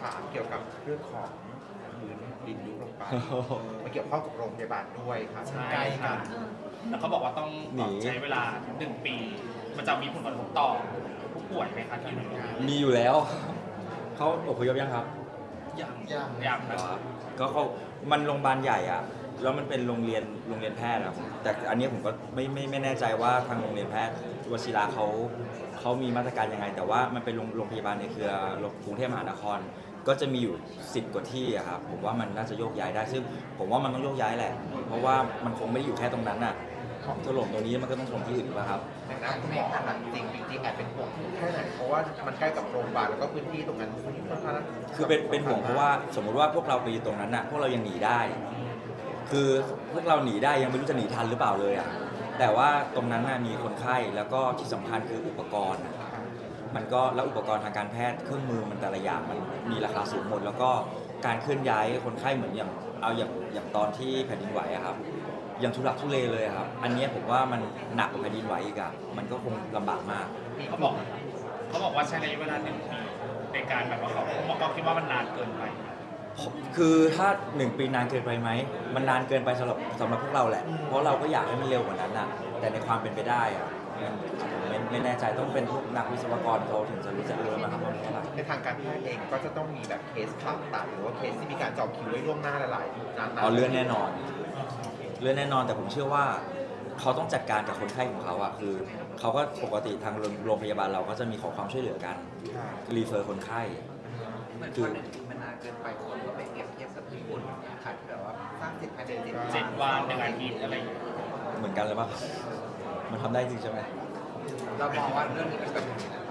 ถามเกี่ยวกับเรื่องของพื้นดินยุบลงไปมันเกี่ยวข้องกับโรงพยาบาลด้วยครับใช่ใกล้กันแล้วเขาบอกว่าต้องหนี ใช้เวลาหนึ่งปี มันจะมีผลกระทบต่อผู้ป่วยไหมคะที่อยู่ในงานมีอยู่แล้ว เขาอพยพยังครับยังยังยังนะก็เขามันโรงพยาบาลใหญ่อะแล้วมันเป็นโรงเรียนโรงเรียนแพทย์อะแต่อันนี้ผมก็ไม่ไม่ไม่แน่ใจว่าทางโรงเรียนแพทย์ วชิระเขาเขามีมาตรการยังไง แต่ว่ามันเป็นโรงโรงพยาบาลในเครือกรุงเทพมหานคร ก็จะมีอยู่สิบกว่าที่อะครับผมว่ามันน่าจะโยกย้ายได้ซึ่งผมว่ามันต้องโยกย้ายแหละ เพราะว่ามันคงไม่ได้อยู่แค่ตรงนั้นอะถล่มตรงนี้มันก็ต้องถล่มที่อื่นป่ะครับในด้านคุณหมอหลังจริงจริงๆแอบเป็นห่วงแค่ไหนเพราะว่ามันใกล้กับโรงพยาบาลแล้วก็พื้นที่ตรงนั้นค่อนข้างคือเป็นเป็นห่วงเพราะว่าสมมุติว่าพวกเราไปอยู่ตรงนั้นน่ะพวกเรายังหนีได้ คือพวกเราหนีได้ยังไม่รู้จะหนีทันหรือเปล่าเลยอะ แต่ว่าตรงนั้นน่ะมีคนไข้แล้วก็ที่สำคัญคืออุปกรณ์น่ะมันก็แล้วอุปกรณ์ทางการแพทย์เครื่องมือมันแต่ละอย่างมันมีราคาสูงหมด แล้วก็การเคลื่อนย้ายคนไข้เหมือนอย่างเอาอย่างอย่างตอนที่แผ่นดินไหวอะครับยังทุลักทุเลเลยอะครับ อันเนี้ยผมว่ามันหนักกว่าแผ่นดินไหวอีกอะมันก็คงลำบากมาก เขาบอกเขาบอกว่าใช้ระยะเวลาหนึ่งปีในการแบบว่าเขาบอกเขาคิดว่ามันนานเกินไป คือถ้าหนึ่งปีนานเกินไปไหม มันนานเกินไปสำหรับสำหรับพวกเราแหละ เพราะเราก็อยากให้มันเร็วกว่านั้นน่ะ แต่ในความเป็นไปได้อะผมไม่ไม่แน่ใจต้องเป็นพวกนักวิศวกรเขาถึงจะรู้จักเรื่องนะครับว่ามันเท่าไหร่ ในทางการแพทย์เองก็จะต้องมีแบบเคสผ่าตัดหรือว่าเคสที่มีการจองคิวไว้ล่วงหน้าหลายๆนานๆ เอาเลื่อนแน่นอน เลื่อนแน่นอนแต่ผมเชื่อว่า เขาต้องจัดการกับคนไข้ของเขาอะคือ เขาก็ปกติทางโรงโรงพยาบาลเราก็จะมีขอความช่วยเหลือกันค่ะรีเฟอร์คนไข้ เหมือนคนหนึ่งมันนานเกินไปคนก็ไปเปรียบเทียบกับญี่ปุ่นค่ะที่แบบว่าสร้างเสร็จภายในเจ็ดวันเจ็ดวันหนึ่งอาทิตย์อะไรอย่างเงี้ยเหมือนกันเลยป่ะมันทำได้จริงใช่ไหมเรามองว่าเรื่องนี้มันแบบ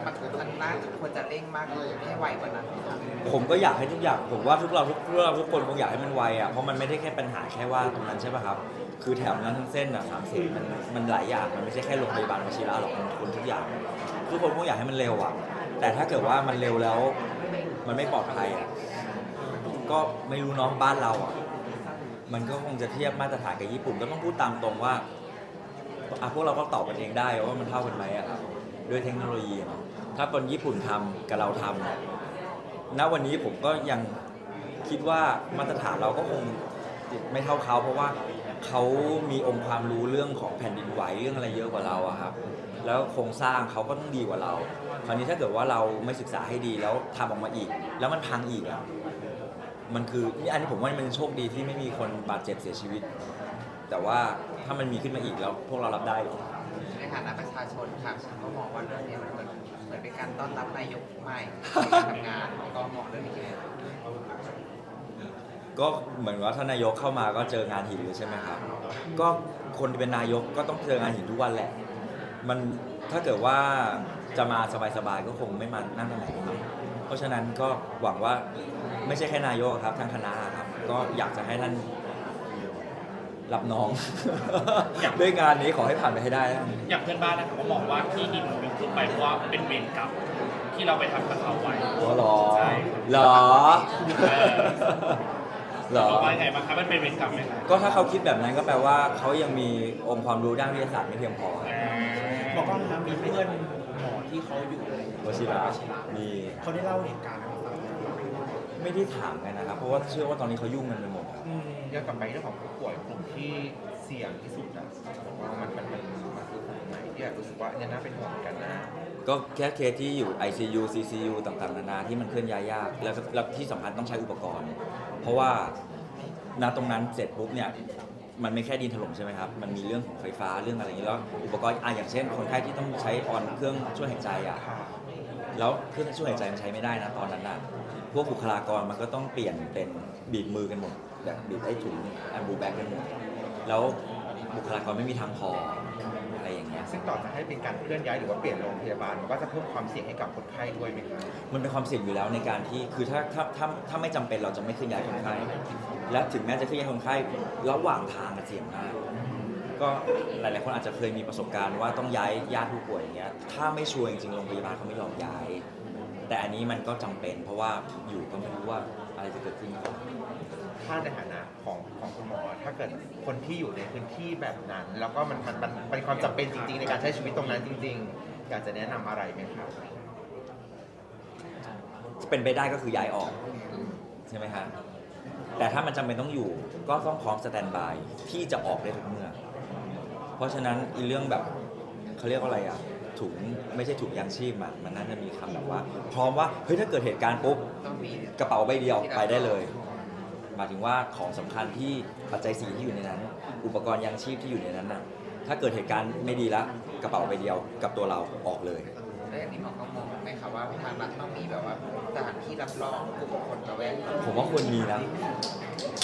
มันมันน่าจะควรจะเร่งมากเลยให้ไวกว่านั้นค่ะผมก็อยากให้ทุกอย่างผมว่าทุกเราทุกเราทุกคนคงอยากให้มันไวอะเพราะมันไม่ได้แค่ปัญหาแค่ว่าตรงนั้นใช่ป่ะครับ คือแถวนั้นทั้งเส้นอะสามเส้นมันมันหลายอย่างมันไม่ใช่แค่โรงพยาบาลวชิระหรอกมันคนทุกอย่าง ทุกคนคงอยากให้มันเร็วอะ แต่ถ้าเกิดว่ามันเร็วแล้วมันไม่ปลอดภัยอะก็ไม่รู้เน้องบ้านเราอะ มันก็คงจะเทียบมาตรฐานกับญี่ปุ่นก็ต้องพูดตามตรงว่าอะพวกเราก็ตอบกันเองได้ว่ามันเท่ากันไหมอะครับด้วยเทคโนโลยีเนาะถ้าคนญี่ปุ่นทำกับเราทำเนี่ยณวันนี้ผมก็ยังคิดว่ามาตรฐานเราก็คงไม่เท่าเขาเพราะว่า เขามีองค์ความรู้เรื่องของแผ่นดินไหวเรื่องอะไรเยอะกว่าเราอะครับ แล้วโครงสร้างเขาก็ต้องดีกว่าเรา คราวนี้ถ้าเกิดว่าเราไม่ศึกษาให้ดีแล้วทำออกมาอีก แล้วมันพังอีกอะมันคือนี่อันนี้ผมว่ามันโชคดีที่ไม่มีคนบาดเจ็บเสียชีวิต แต่ว่าถ้ามันมีขึ้นมาอีกแล้วพวกเรารับได้หรอ ในฐานะประชาชนค่ะฉันก็มองว่าเรื่องนี้มันเหมือนเหมือนเป็นการต้อนรับนายกใหม่ในการทำงานก็มองเรื่องนี้ไง ก็เหมือนว่าท่านนายกเข้ามาก็เจองานหินเลยใช่ไหมครับ ก็คนที่เป็นนายกก็ต้องเจองานหินทุกวันแหละ มันถ้าเกิดว่าจะมาสบายๆก็คงไม่มานั่งตำแหน่งนี้เพราะฉะนั้นก็หวังว่าไม่ใช่แค่นายกครับทั้งคณะครับ ก็อยากจะให้ท่านรับน้อง ด้วยงานนี้ขอให้ผ่านไปให้ได้นะอย่างเพื่อนบ้านนะครับก็มองว่าที่ดินมันขึ้นไปเพราะว่าเป็นเวรกรรมที่เราไปทำกับเขาไว้ หัวหรอใช่ หรอ เออ หรอเราว่าไงบ้างครับมันเป็นเวรกรรมไหมครับก็ถ้าเขาคิดแบบนั้นก็แปลว่าเขายังมีองค์ความรู้ด้านวิทยาศาสตร์ไม่เพียงพอบอกว่ามีเพื่อนหมอที่เขาอยู่วชิระมีเขาได้เล่าเหตุการณ์ให้ฟังไม่ได้ถามกันนะครับ เพราะว่าเชื่อว่าตอนนี้เขายุ่งกันไปหมดครับย้อนกลับไปเรื่องของผู้ป่วยกลุ่มที่ เสี่ยงที่สุดอะบอกว่ามันมันมันมันคือกลุ่มไหนที่แบบรู้สึกว่าเนี่ยน่าเป็นห่วงเหมือนกันนะก็แค่เคสที่อยู่ ICU CCU ต่างๆ นานาที่มันเคลื่อนย้ายยาก แล้วแล้วที่สำคัญต้องใช้อุปกรณ์ เพราะว่าณตรงนั้นเสร็จปุ๊บเนี่ยมันไม่แค่ดินถล่มใช่ไหมครับ มันมีเรื่องของไฟฟ้าเรื่องอะไรอย่างนี้แล้วอุปกรณ์อะอย่างเช่น คนไข้ที่ต้องใช้ออนเครื่องช่วยหายใจอะค่ะแล้วเครื่องช่วยหายใจมันใช้ไม่ได้นะตอนนั้นน่ะพวกบุคลากรมันก็ต้องเปลี่ยนเป็นบีบมือกันหมดแบบบีบไอ้ถุงอันบูแบกกันหมด แล้วบุคลากรไม่มีทางพออะไรอย่างเงี้ยซึ่งต่อจะให้เป็นการเคลื่อนย้ายหรือว่าเปลี่ยนโรงพยาบาลมันก็จะเพิ่มความเสี่ยงให้กับคนไข้ด้วยไหมครับมันเป็นความเสี่ยงอยู่แล้วในการที่คือถ้าถ้าถ้าถ้าไม่จำเป็นเราจะไม่เคลื่อนย้ายคนไข้และถึงแม้จะเคลื่อนย้ายคนไข้ระหว่างทางอะเสี่ยงมากก็หลาย ๆ คนอาจจะเคยมีประสบการณ์ว่าต้องย้ายญาติผู้ป่วยอย่างเงี้ยถ้าไม่ชัวร์จริง ๆ โรงพยาบาลเขาไม่ยอมย้าย แต่อันนี้มันก็จำเป็น เพราะว่าอยู่ก็ไม่รู้ว่าอะไรจะเกิดขึ้นก่อน ถ้าในฐานะของของคุณหมอ ถ้าเกิดคนที่อยู่ในพื้นที่แบบนั้น แล้วก็มันมันมันเป็นความจำเป็นจริง ๆ ในการใช้ชีวิตตรงนั้นจริง ๆ อยากจะแนะนำอะไรไหมครับจเป็นไปได้ก็คือย้ายออกใช่ไหมฮะแต่ถ้ามันจำเป็นต้องอยู่ก็ต้องพร้อมสแตนบายที่จะออกได้ทุกเมื่อ เพราะฉะนั้นอีเรื่องแบบเขาเรียกว่าอะไรอะถุงไม่ใช่ถุงยางชีพอะมันน่าจะมีคำแบบว่า พร้อมว่าเฮ้ยถ้าเกิดเหตุการณ์ปุ๊บ ต้องมี กระเป๋าใบเดียวไปได้เลย หมายถึงว่าของสำคัญที่ปัจจัยสีที่อยู่ในนั้น อุปกรณ์ยางชีพที่อยู่ในนั้นน่ะถ้าเกิดเหตุการณ์ไม่ดีละกระเป๋าใบเดียวกับตัวเราออกเลย แล้วอย่างนี้หมอก็มองไหมคะว่าทางรัฐต้องมีแบบว่าสถานที่รับรองกลุ่มคนระแวกนี้ผมว่าควรมีนะ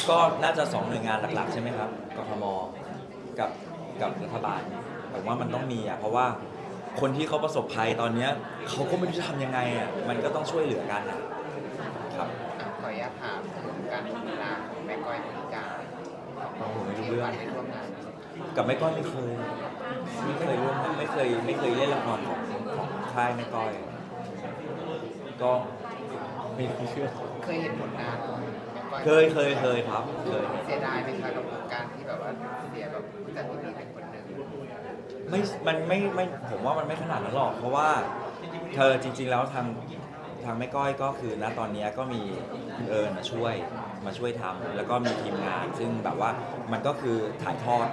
ก็น่าจะสองหน่วยงานหลักๆ ใช่ไหมครับกทมกับกับรัฐบาลผมว่ามันต้องมีอะเพราะว่าคนที่เขาประสบภัยตอนเนี้ยเขาก็ไม่รู้จะทำยังไงอะมันก็ต้องช่วยเหลือกันอะ ครับ อะขออนุญาตถามถึงการทำงานของแม่ก้อยมิกา ผมไม่รู้ ที่ เรื่องวันได้ร่วมงานกับแม่ก้อยไม่เคย ไม่เคยร่วมไม่เคยไม่เคยเล่นละครของของค่ายแม่ก้อย ก็ไม่รู้เชื่อ เคยเห็นผลงานของแม่ก้อยเคยเคยเคยครับเคย เสียดายไหมคะกับการที่แบบว่าเสียแบบผู้จัดที่ดีเป็นคนหนึ่งไม่ มันไม่ไม่ ผมว่ามันไม่ขนาดนั้นหรอก เพราะว่า เธอจริง ๆ แล้วทาง ทางแม่ก้อยก็คือณตอนนี้ก็มีคุณเอิญมาช่วยมาช่วยทำแล้วก็มีทีมงาน ซึ่งแบบว่ามันก็คือถ่ายทอด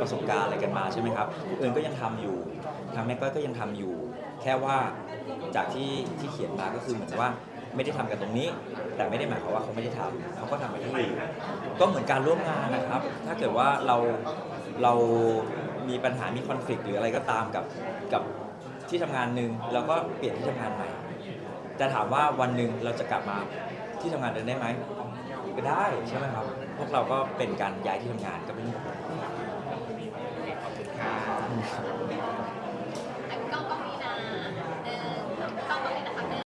ประสบการณ์อะไรกันมาใช่ไหมครับคุณเอิญก็ยังทำอยู่ ทางแม่ก้อยก็ยังทำอยู่ แค่ว่าจากที่ที่เขียนมาก็คือเหมือนว่าไม่ได้ทำกันตรงนี้ แต่ไม่ได้หมายความว่าเขาไม่ได้ทำเขาก็ทำกันที่อื่นก็เหมือนการร่วมงานนะครับ ถ้าเกิดว่าเราเรามีปัญหามีคอนฟ lict หรืออะไรก็ตามกับกับที่ทำงานหนึ่งเราก็เปลี่ยนที่ทำงานใหม่ แต่ถามว่าวันหนึ่งเราจะกลับมาที่ทำงานเดิมได้ไหมก็ได้ใช่ไหมครับ พวกเราก็เป็นการย้ายที่ทำงานก็เป็นเรื่องปกติค่ะ